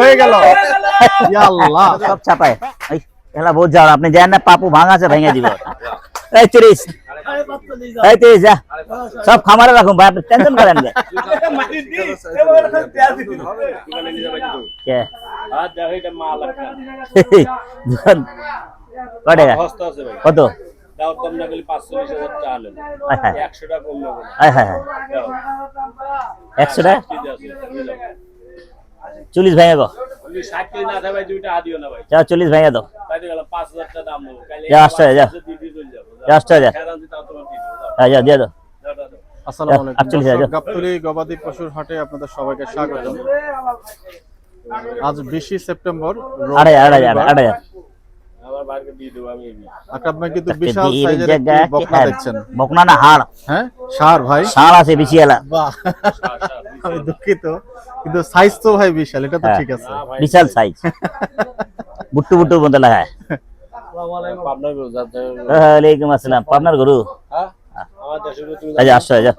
হয়ে গেল। আল্লাহ, সব এই, এলা বহুত যাও আপনি যান না, পাপু ভাঙাছে ভেঙে দিব। এই তিরিশ সব খামারে রাখুন, ভাই, আপনি টেনশন করেন না। কত? একশো টাকা? চল্লিশ ভেঙে গো। যাও চল্লিশ ভেঙে দাও। যা, আসতে যা। যা, আসতে যা। হ্যাঁ যা দিয়ে দাও। আসসালামু আলাইকুম। আটচল্লিশ হাজার। দর্শক, গাবতলী গবাদি পশুর হাটে আপনাদের সবাইকে স্বাগত। আজ বিশে সেপ্টেম্বর আড়াই আড়াই আড়াই আকরাম ভাই কিন্তু বিশাল সাইজের বকনা দেখছেন। বকনা না হাড়? হ্যাঁ সার ভাই। ষাঁড় আছে বেশি বাহ। আমি দুঃখিত কিন্তু সাইজ তো ভাই বিশাল এটা তো হ্যাঁ। ঠিক আছে। বিশাল সাইজ বুট্টু বুট্টু মতো লাগায় ওয়ালাইকুম আসসালাম। পাবনার গরু? আচ্ছা আসছো আচ্ছা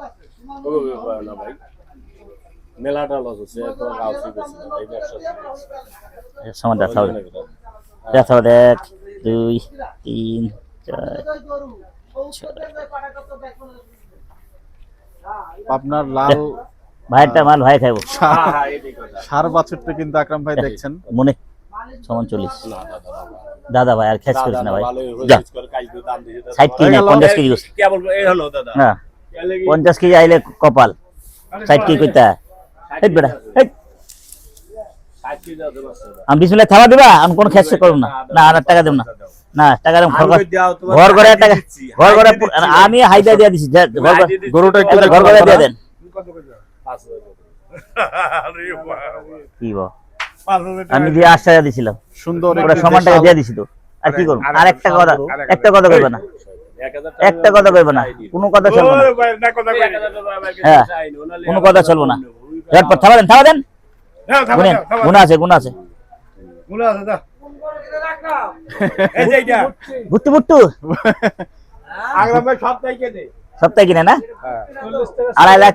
মেলাটা লস হচ্ছে এখন গাউসি বেশি এই ব্যবসা সমান দেখা হবে দেখা হবে এক দুই তিন চার আপনার লাল ভাইয়েরটা মাল ভাই খাইবো। সার- সার বাছুরটা কিন্তু আকরাম ভাই দেখছেন। মনে সমান চল্লিশ। দাদা ভাই আর খেস করিস না ভাই। যা। ষাট কেজি পঞ্চাশ কেজি গোস বলব এই হলো দাদা। না পঞ্চাশ কেজি আইলে কপাল। ষাট কেজি করতে হয় হেট বেটা হেট। আমি বিসমিল্লাহ থাবা দিবা? আমি কোনো খেস করব না। না আর টাকা দেব না। না টাকা দেব ঘর ঘর হাইডে টাকা ঘর হাইডে আমি হাইদা দিয়ে দিছি। ঘর করে- গরুটা একটু ঘর করে দিয়ে দেন। কি। আমি দিয়ে আট টাকা দিছিলাম। সুন্দর ওরা সমান টাকা দিয়ে দিছি তো। আর কি করব? আর একটা কথা একটা কথা কইবে না। একটা কথা কইবে না। কোনো কথা চলবে না। হ্যাঁ, কোনো কথা চলবে না। ঝটপট দেন দেন থামো, থামো। গুণা আছে গুণা আছে। গুলো আছে। বুট্টু বুট্টু সপ্তাহে সপ্তাহে কিনে না? আড়াই লাখ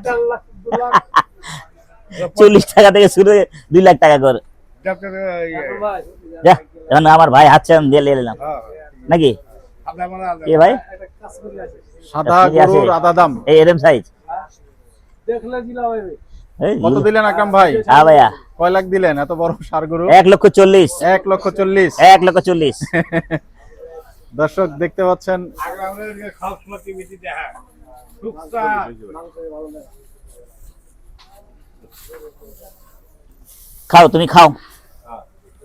চল্লিশ টাকা থেকে শুরু দুই লাখ টাকা করে। এখন আমার ভাই হাত চান দিয়ে নিলাম হ্যাঁ, নাকি? ভাই? সাদা গরুর আদা দাম। এই এরম সাইজ এই কত দিলেন আকরাম ভাই? হ্যাঁ ভাইয়া। কয় লাখ দিলেন? এত বড় সার গরু? এক লক্ষ চল্লিশ। এক লক্ষ চল্লিশ। এক লক্ষ চল্লিশ। দর্শক দেখতে পাচ্ছেন আগরামের যে খাওসমা টিভিতে দেখা। টুকটা। খাও তুমি খাও।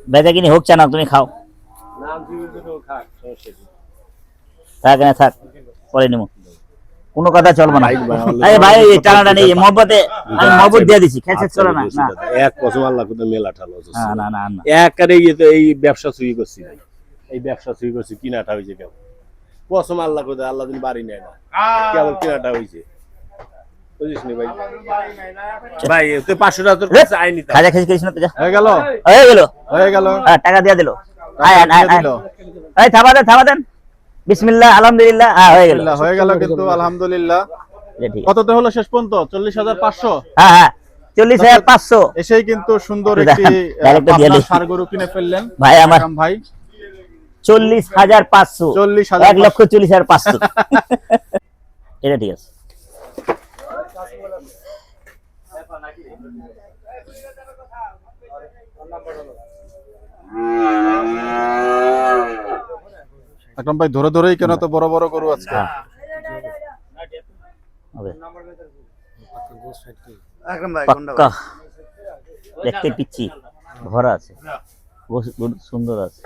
বেচা কিনি হোক চানা তুমি খাও। থাক না থাক পরে নিবো কোনো কথা চলবে না। আরে ভাই এই টানাটা নেই মহব্বতে আমি মহব্বত দিয়ে দিছি খেয়ে চলে না এক কসম আল্লাহ কিন্তু মেলাটা লস না না না একারে ইয়ে তো এই ব্যবসা চুরি করছি ভাই। এই ব্যবসা চুরি করছি কিনাটা হয়েছে কেমন? কসম আল্লাহ কোথায় আল্লাহ দিন বাড়ি নেয় না। কেবল কিনাটা হয়েছে। ভাই? ভাই তুই পাঁচশো টাকা তোর কাছে আইনি তা। খাজা খেয়ে করিস না তো হয়ে গেল? হয়ে গেল। হয়ে গেল? হ্যাঁ, টাকা দিয়ে দিল। আয় আয় আয় এই থাবা দেন থাবা দেন। বিসমিল্লাহ আলহামদুলিল্লাহ হ্যাঁ হয়ে গেল। হয়ে গেল কিন্তু আলহামদুলিল্লাহ। যে ঠিক আছে। কততে হলো শেষ পর্যন্ত? চল্লিশ হাজার পাঁচশো? হ্যাঁ হ্যাঁ চল্লিশ হাজার পাঁচশো। এসেই কিন্তু সুন্দর একটি গরু কিনে ফেললেন। ভাই আমার ভাই। চল্লিশ হাজার পাঁচশো। চল্লিশ হাজার এক লক্ষ চল্লিশ হাজার পাঁচশো। এটা ঠিক আছে। আকরাম ভাই ধরে ধরেই কেন তো বড় বড় গরু আছে হ্যাঁ। পাক্কা। দেখতে পিচ্ছি। ভরা আছে। গরু সুন্দর আছে।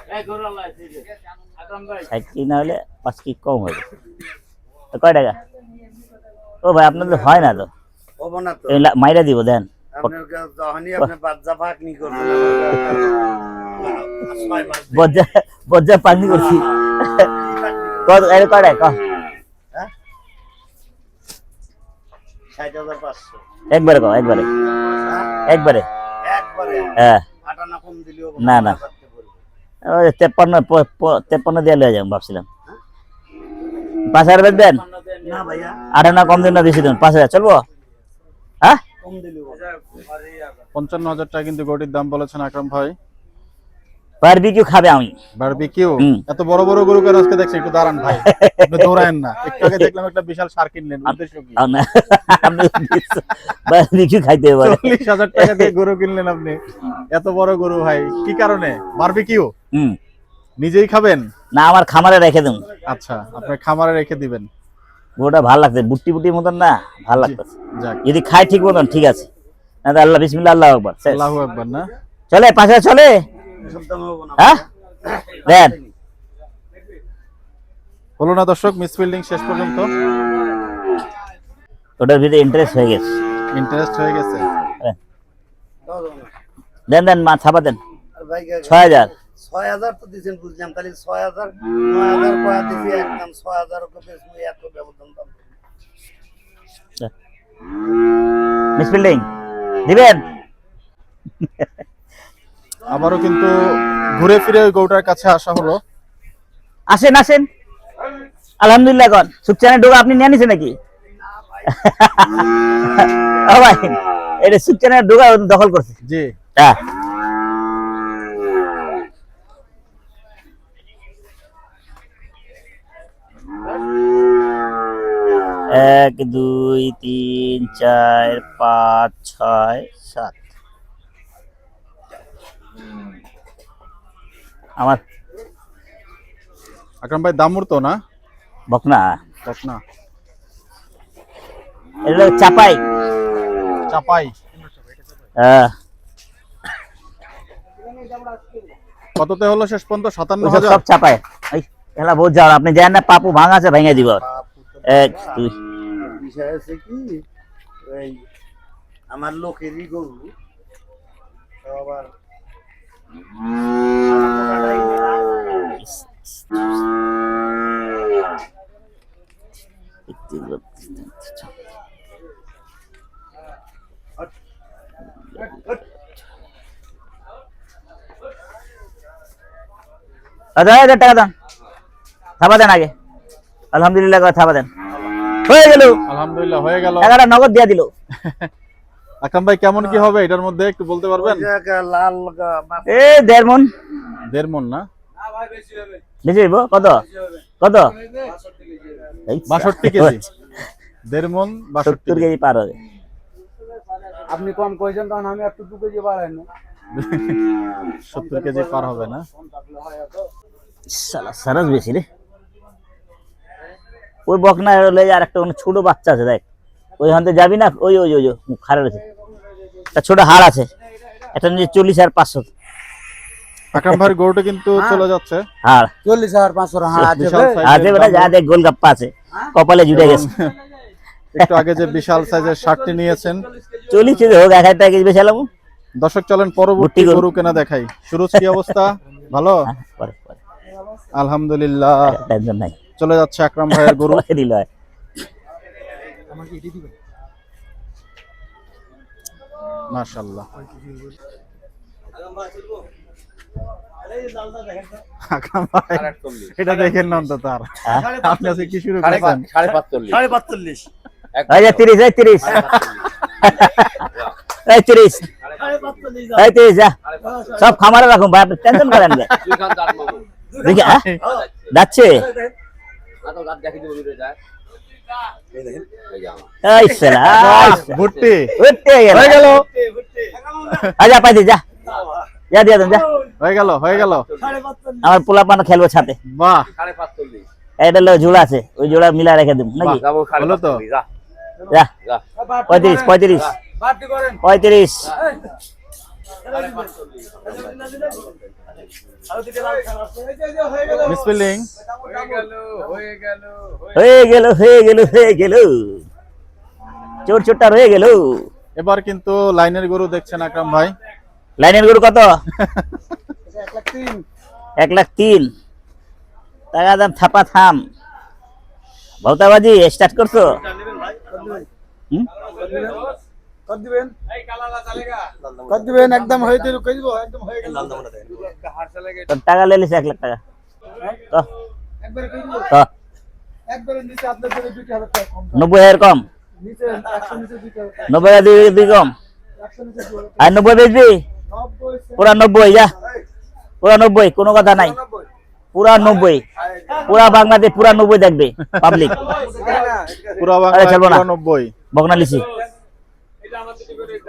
ষাট কি না হলে পাঁচ কি কম হবে তো কয় টাকা? ও ভাই আপনাদের হয় না তো? মাইরা দিব দেন। আপনার করবেন বজ্জা পানি করছি। কত পাঁচশো একবারে কও একবারে। একবারে। হ্যাঁ। আটানা না, না। দিয়ে ভাবছিলাম। পাঁচ হাজার বেচবেন? না ভাইয়া আঠান্ন কম দিন না বেশি দিন। পাঁচ হাজার চলবো? হ্যাঁ? পঞ্চান্ন হাজার টাকা কিন্তু গরুটির দাম বলেছেন আকরাম ভাই। বারবিকিউ খাবে আমি। বারবিকিউ। এত বড় বড় গরু কেন আজকে দেখছি একটু দাঁড়ান ভাই। আপনি দৌড়ায়েন না। একটু আগে দেখলাম একটা বিশাল সার কিনলেন উদ্দেশ্য কি? আপনি বারবিকিউ খাইতে পারে। চল্লিশ হাজার টাকা দিয়ে গরু কিনলেন আপনি। এত বড় গরু ভাই। কি কারণে? বারবিকিউ হুম। নিজেই খাবেন? না আমার খামারে রেখে দেন। আচ্ছা আপনার খামারে রেখে দিবেন। গরুটা ভালো লাগছে। বুট্টি বুট্টি মতন না ভালো লাগতেছে। যাক। যদি খায় ঠিক মতন ঠিক আছে। না আল্লাহ বিসমিল্লাহ আল্লাহ আকবার। আল্লাহু আকবার না? চলে পাশে চলে। হ্যাঁ? দেন। হলো না দর্শক মিস ফিল্ডিং শেষ পর্যন্ত। ওটার ভিতরে ইন্টারেস্ট হয়ে গেছে। ইন্টারেস্ট হয়ে গেছে। হ্যাঁ। দাও, দাও না। দেন দেন মা ছাপা দেন। আর ছয় হাজার। ছয় হাজার তো দিয়েছেন বুঝলাম। তাহলে ছয় হাজার নয় হাজার একদম ছয় হাজার এত ব্যবধান দাম মিস বিল্ডিং দিবেন? আবারও কিন্তু ঘুরে ফিরে ওই গরুটার কাছে আসা হলো। আসেন আসেন। আলহামদুলিল্লাহ কন সুকচানের ডোকা আপনি নিয়ে নিছেন নাকি? ভাই এটা সুকচানের ডোকা দখল করছে। জি। হ্যাঁ এক দুই তিন চার পাঁচ ছয় সাত। আমার আকরাম ভাই দামুর তো না? বকনা। দশ না এটা চাপাই। চাপাই। আহ, কততে হলো শেষ পর্যন্ত? সাতান্ন হাজার? সব চাপাই। এই এলা বহুত যাও আপনি জানেন না পাপু ভাঙা আছে ভেঙে দিব। এক দুই। বিষয় আছে কি আমার লোকেরই গরু। তো আবার আচ্ছা হাজার টাকা দেন থাপা দেন আগে। আলহামদুলিল্লাহ থাপা দেন। হয়ে গেল। আলহামদুলিল্লাহ হয়ে গেল। টাকাটা নগদ দিয়া দিল। আকরাম ভাই কেমন কি হবে? এটার মধ্যে একটু বলতে পারবেন? লাল এ দেড় মন দেড় মন না বেশি হইব? কত? কত? এই বাষট্টি কেজি। দেড় মন বাষট্টি কেজি পার হবে। আপনি কম কইছেন তখন আমি একটু দু কেজি বাড়াই না সত্তর কেজি পার হবে না? সারাস বেশি রে। ওই বকনা হলে আর একটা কোনো ছোট বাচ্চা আছে দেখ। ওই হাতে যাবি না? ওই ওই ওই ওই, মুখ খারাপ আছে একটা ছোট হাড় আছে। একটা নিচে চল্লিশ আর পাঁচশো। আকরাম ভাইয়ের গরুটা কিন্তু চলে যাচ্ছে। হাড়। চল্লিশ হাজার পাঁচশো হ্যাঁ আছে বিশাল ভাই। size আছে এর বেটা যা দাম। দেখ গোলগাপ্পা আছে কপালে জুটে গেছে। একটু আগে যে বিশাল সাইজের শার্টটি নিয়েছেন। চল্লিশ কেজি হোক এক হাজার টাকা বেশি দর্শক চলেন পরবর্তী গরু। গরু কেনা দেখাই। সুরজ কি অবস্থা? ভালো? পরে আলহামদুলিল্লাহ। চলে যাচ্ছে আকরাম ভাইয়ের গরু। হয় মাশাআল্লাহ। এটা দেখেন না অন্তত আর। হ্যাঁ? আপনি আজকে কি শুরু করেছেন? সাড়ে পাঁচচল্লিশ। সাড়ে পাঁচচল্লিশ। তিরিশ এই তিরিশ। এই তিরিশ। এই তিরিশ সব খামারে রাখুন ভাই আপনি টেনশন করেন দেখি হ্যাঁ? যাচ্ছে। আচ্ছা পাই যা যা। দিয়া দেন যা। হয়ে গেল হয়ে গেল। আমার পোলা পান খেলব ছাতে বাহ। এটা জোড়া আছে ওই জোড়া মিলা রেখে দেব নাকি? হলো তো। যা। পঁয়ত্রিশ পঁয়ত্রিশ। বাড়তি হয়ে গেল। হয়ে গেল হয়ে গেল চোর চোরটা রয়ে গেল। এবার কিন্তু লাইনের গরু দেখছেন আকরাম ভাই। লাইনের গরু কত? এক লাখ তিন। টাকা দাম থাপা থাম। ভৌতাবাজি স্টার্ট করছ? হুম? কত দিবেন? কত দিবেন? একদম হয়ে দিল কই দিব? একদম হয়ে গেল। টাকা লেলিস এক লাখ টাকা। তো। একবারে কই দিব? তো। নিচে আপনার জন্য দুটি হাজার টাকা কম হাজার কম। নিচে নিচে হাজার নিচে আর বেচবি পুরা যা। পুরা কোনো কথা নাই। পুরা নব্বই। পুরা বাংলাদেশ পুরা নব্বই দেখবে পাবলিক পুরো আরে বাংলা চলবো না। নব্বই। বকনালিসি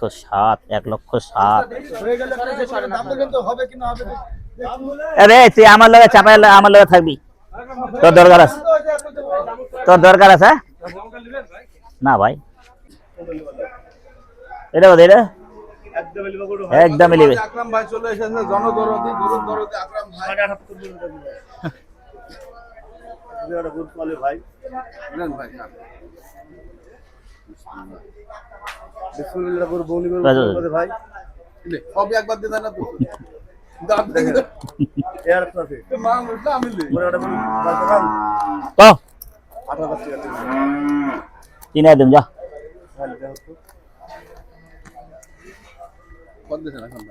লক্ষ সাত এক লক্ষ সাত। গেলে দাম কিন্তু হবে কি না হবে আরে তুই আমার লগে চাপাই আমার লগে থাকবি। তোর দরকার আছে। তোর দরকার আছে হ্যাঁ? না ভাই। এটা কত এটা। একদমই নেবে। আকরাম ভাই চলে এসেছে জনদরদি গরুর দরদি আকরাম ভাই নেন ভাই খান। ভাই। সবই একবার দিয়ে না তো। দাম দেখে দে। তো মানুষ না আমি লই। তো তিন একদম যা। দিছেন এখন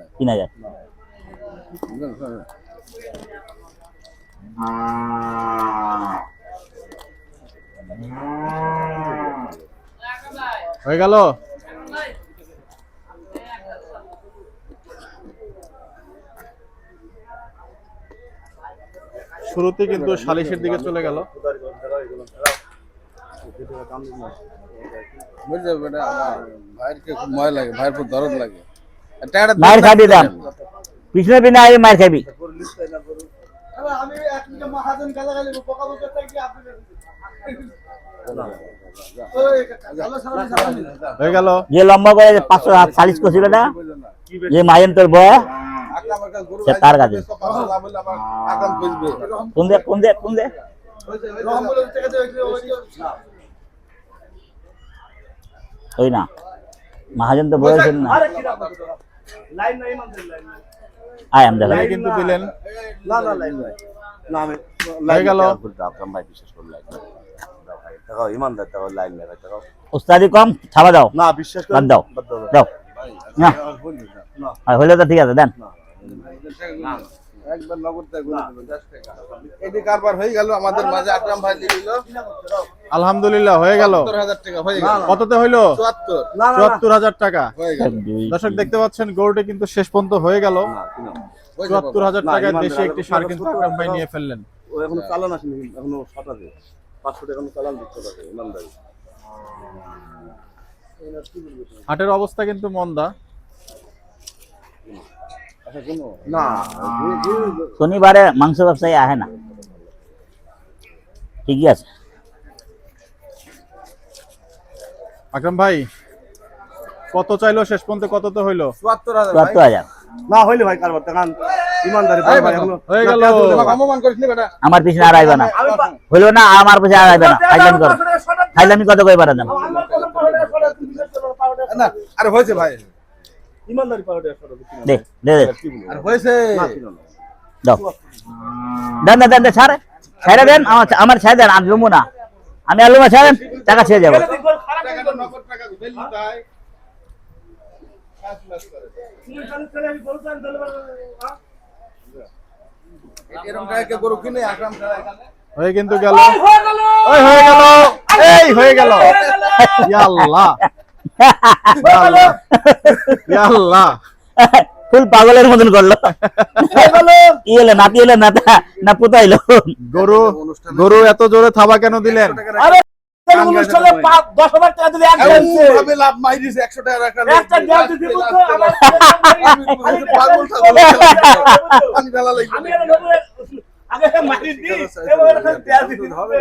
হয়ে গেল? শুরুতে কিন্তু সালিশের দিকে চলে গেল। বুঝলে বেটা আমার ভাইয়ের খুব ভয় লাগে ভাইয়ের খুব দরদ লাগে। মায়ের খাবি দাম। পিছনে পিছনে আগে মায়ের খাবি। আমি এক মিনিট মহাজন গালাগালি আপনি হয়ে গেল। যে লম্বা করে যে পাঁচশো সালিশ করছিল না যে মায়ের তোর বয় সে তার কাছে। কোন দে কোন দে কোন দে? ওই না মহাজন তো বলেছেন না। লাইন আয় আমি দেখা কিন্তু দিলেন না না লাইন ভাই না আমি হয়ে গেল। আকরাম ভাই বিশেষ করে লাইন ইমানদার লাইন উস্তাদি কম দাও। না বিশ্বাস বাদ দাও। দাও না। আর হইলে তো ঠিক আছে দেন। একবার নগদ টাকা গরু দেবেন, দশ টাকা। এটি কারবার হয়ে গেল আমাদের মাঝে আকরাম ভাই দিল। আলহামদুলিল্লাহ হয়ে গেল। হয়ে কততে হইল? চুয়াত্তর। হাজার টাকা। হয়ে দর্শক দেখতে পাচ্ছেন গরুটা কিন্তু শেষ পর্যন্ত হয়ে গেল। চুয়াত্তর হাজার টাকায় বেশি একটি সার কিন্তু আকরাম ভাই নিয়ে ফেললেন। এখনও চালান আসেনি এখনও পাঁচশো টাকা চালান দিতে হবে ইমানদারি। হাটের অবস্থা কিন্তু মন্দা। না শনিবারে মাংস ব্যবসায়ী আহে না। ঠিকই আছে। আকরাম ভাই কত চাইলো শেষ পর্যন্ত কত তো হইল? চুয়াত্তর হাজার না হইলে ভাই কারবার। টাকান ইমানদারি এই ভাই বেটা, এখনও গেল। আমাকে অপমান করিস নি বেটা। আমার পিছনে আর আইবে না। হইল না আমার পিছনে আর আইবে না। ফাইলামি করো। ফাইলামি কত কই পারা না আরে হয়েছে ভাই। ইমানদারি দে দে দে। আর হয়েছে। দাও। দেন দেন দেন দেন ছাড়ে। ছেড়ে দেন আমার আমার ছেড়ে দেন আমি লুমু না। আমি আর লুমু ছাড়েন টাকা ছেড়ে যাব। টাকা এরকম টাকা গরু কিনে আকরাম হয়ে কিন্তু গেল। ওই হয়ে গেল। এই হয়ে গেল। আল্লাহ। আল্লাহ। ফুল পাগলের মতন করল। কি এলো নাতি এলো না না পুতা এলো। গরু গরু এত জোরে থাবা কেন দিলেন? অনুষ্ঠানে দশ হাজার টাকা দিলে লাভ মাই দিছে 100 টাকা রাখা লাগবে আমি আর নেব, আগে মারি দি এবার এখন দেওয়া দিতে হবে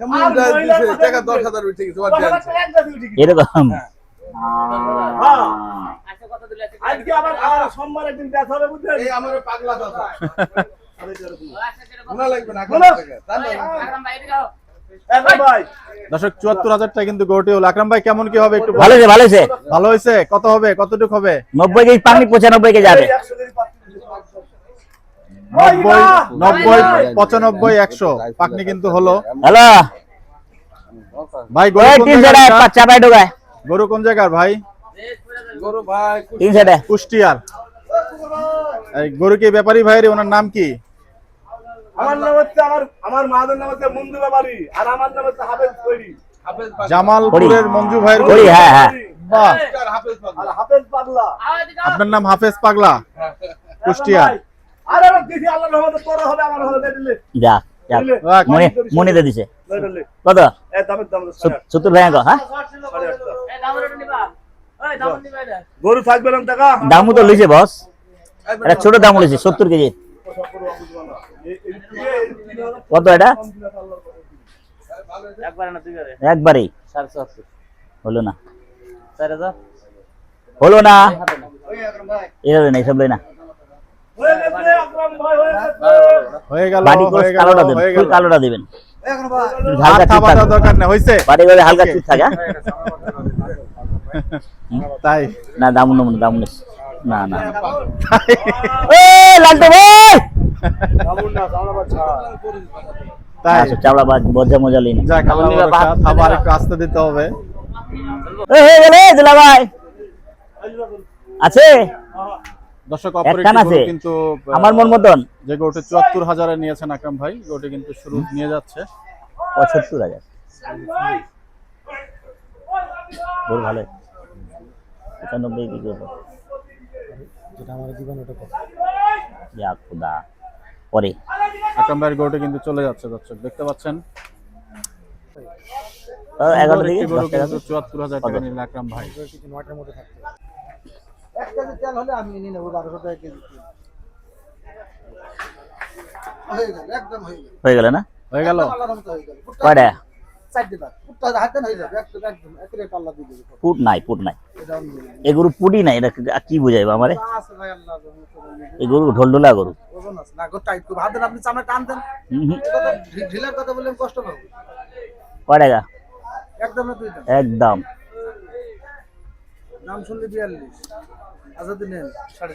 এমন দেয় দিছে টাকা 10000 উঠে গেছে ওর দশ হাজার দেন টাকা একটা দিলে ঠিক। এরকম হ্যাঁ। আজকে আবার আবার সোমবার একদিন দেখা হবে বুঝলেন এই আমার পাগলা দাদা লাগবে না দর্শক চুয়াত্তর হাজার টাকা কিন্তু গরুটি হলো। আকরাম ভাই কেমন কি হবে একটু ভালো হয়েছে ভালো হয়েছে। ভালো হয়েছে? কত হবে? কতটুকু হবে? নব্বই কেজি পানি পঁচানব্বই কেজি যাবে। নব্বই নব্বই পঁচানব্বই একশো। পাকনি কিন্তু হলো। হ্যালো। ভাই গরু কোন জায়গার ঢোকায়। গরু কোন জায়গার ভাই? কুষ্টিয়ার। গরু কি ব্যাপারী ভাইয়ের ওনার নাম কি? আমার নাম হচ্ছে আমার আমার মাদের নাম হচ্ছে মন্দু বাবারি আর আমার নাম হচ্ছে হাফেজ কৈরি জামালপুরের মঞ্জু ভাইয়ের গরু হ্যাঁ হ্যাঁ। বাহ। হাফেজ পাগলা। আপনার নাম হাফেজ পাগলা? কুষ্টিয়ার আরে আমার আল্লাহর রহমতে তোর হবে আমার হবে দেখলে যা যা। মনে দিছে। কত? এ দামের দাম সত- সত্তর ভাই হ্যাঁ? গরু থাকবে না টাকা? দামও তো লইছে বস। এটা ছোট দাম লইছে সত্তর কেজি। কত এটা? একবারেই? হলো না। হলো না। এভাবে না। এসব কালোটা দেবেন ফুল গেল। কালোটা দিবেন। হাত হালকা চুপ বাড়ি হালকা থাকে হ্যাঁ? তাই। না দামুন নমুন দাম নিস না না ভাই! তাই। আচ্ছা চাওড়া বাজ মজা মজা লিন যাক আল্লাহ একটু আস্তে দিতে হবে। এই হয়ে গেলে দুলা ভাই। আছে? দর্শক। কিন্তু আমার মন মতন যে গরুটি চুয়াত্তর হাজারে নিয়েছেন আকরাম ভাই গরুটি কিন্তু শুরু নিয়ে যাচ্ছে। পঁচাত্তর হাজার। ভালো। পঁচানব্বই কি করব ইয়া খুদা। পরে। আকরাম ভাইয়ের কিন্তু চলে যাচ্ছে দর্শক দেখতে পাচ্ছেন? ও, এগারোটা একটি দিকে? গরু দশ টাকা কিন্তু চুয়াত্তর হাজার টাকা নিলেন আকরাম ভাই। এক কেজি তেল হলে আমি নিয়ে নেব বারোশো টাকা কেজি হয়ে গেল একদম হয়ে গেল। হয়ে গেল না? হয়ে হয়ে গেল। কয়টা? পুট নাই পুট নাই। এটা আমি নিয়ে নেব। এ গরু পুটি নাই এটা কি- বুঝাইবো আমারে? গরু ঢোলঢোলা গরু। একদম নাম শুনলে বিয়াল্লিশ। সাড়ে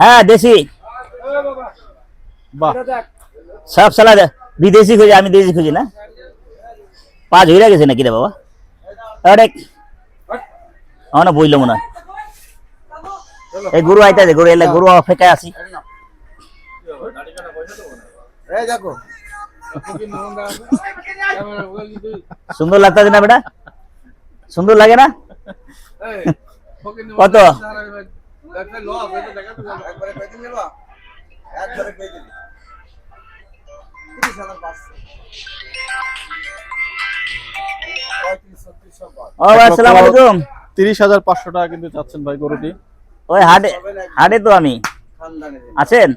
হ্যাঁ দেশি। বাহ। সব সালা বিদেশি খুঁজে আমি দেশি খুঁজি না। পা ঝুলে গেছে নাকি রে বাবা? আরে আমার না বইল মনে হয়। এই গরু আইতাছে গরু এলে গরু অপেক্ষায় আছি। দেখো। সুন্দর লাগতেছে না বেটা? সুন্দর লাগে না? কত? ও ভাই আসসালামু আলাইকুম। তিরিশ হাজার পাঁচশো টাকা কিন্তু চাচ্ছেন ভাই গরুটি। ওই হাটে হাটে তো আমি। আছেন?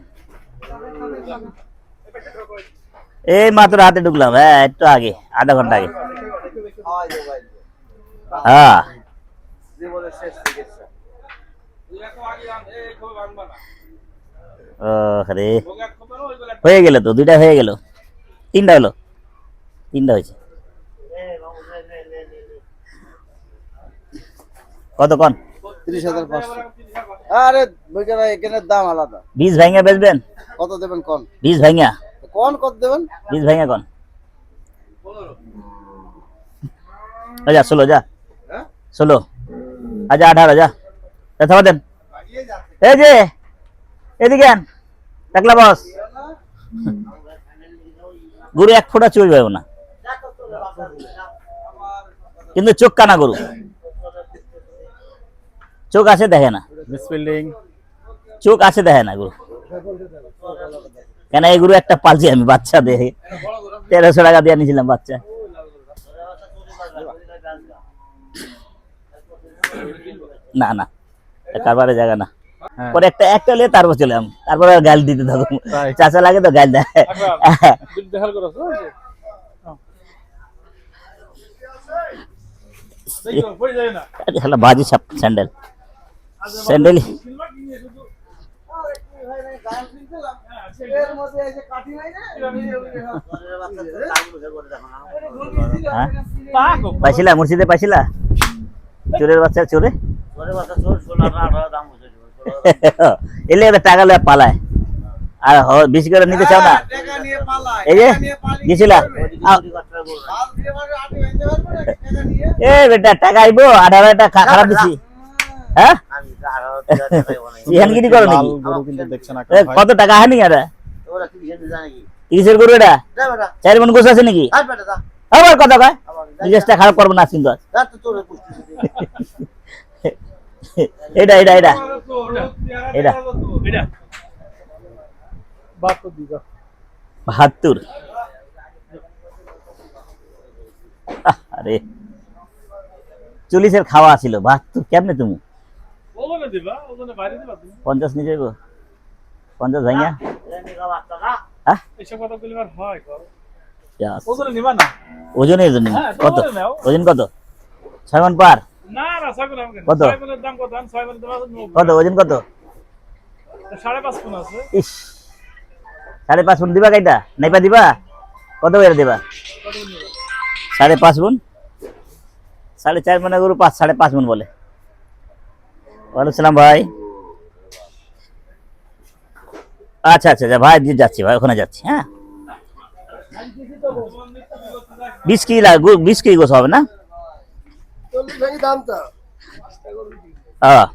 এই মাত্র হাতে ঢুকলাম হ্যাঁ একটু আগে আধা ঘণ্টা আগে। হ্যাঁ। ও রে হয়ে গেল তো দুইটা হয়ে গেল। তিনটা হলো। তিনটা হয়েছে। কত কন? তিরিশ হাজার পাঁচশো। আরে বইকারা এখানে দাম আলাদা। বীজ ভাঙা বেচবেন? কত দেবেন কোন? বীজ ভাঙা কোন কত দেবেন? বীজ ভাঙা কন? যা ষোলো যা। ষোলো। আচ্ছা আঠারো যা। থামা দেন এই যে এদিকে আন। টাকলা বস। গরু এক ফোঁটা চুরি পাবো না। কিন্তু চোখ কানা গরু। চোখ আছে দেখে না। চোখ আছে দেখে না গরু। কেন এই গরু একটা পালছি আমি বাচ্চা দেখে তেরোশো টাকা দিয়ে নিয়েছিলাম বাচ্চা। না না। কারবারে জায়গা না। পরে একটা একটা নিয়ে তারপর চলে আম। তারপরে গাল দিতে থাকো। চাচা লাগে তো গাল দেয়। বাজি সাপ স্যান্ডেল স্যান্ডেল এর মধ্যে এই যে কাঠি নাই না হ্যাঁ? পাইছিলা মুর্শিদে পাইছিলা? চোরের বাচ্চা চোরে? এলে এবার টাকা লয়ে পালায়। আর বেশি করে নিতে চাও না? এই যে গেছিলা? এ বেটা টাকা আইবো আঠারো হাজার টাকা খারাপ দিছি। হ্যাঁ? করো নাকি? কত টাকা এটা তিরিশের গরু এটা? চার মন গোছ আছে নাকি? আবার কথা কয়? নিজেসটা খারাপ করব না আর। এটা এটা এটা। এটা। এটা। বাহাত্তর। আরে চল্লিশের খাওয়া ছিল। বাহাত্তর কেমনে তুমি? পঞ্চাশ নিচে গো। পঞ্চাশ ভাইয়া ওজনের হ্যাঁ, কত? ওজন কত? ছয় মন পার? কত? কত? ওজন কত? ইস। সাড়ে পাঁচ মন দিবা কাইটা? নাইপা দিবা? কত করে দিবা? সাড়ে পাঁচ মন সাড়ে চার মনে গরু পাঁচ সাড়ে পাঁচ মন বলে। ওয়ালাইকুম সালাম ভাই। আচ্ছা আচ্ছা আচ্ছা ভাই যাচ্ছি ভাই ওখানে যাচ্ছি হ্যাঁ। বিশ কেজি লাগবে বিশ কেজি গোছ হবে না? চল্লিশ দাম তো হ্যাঁ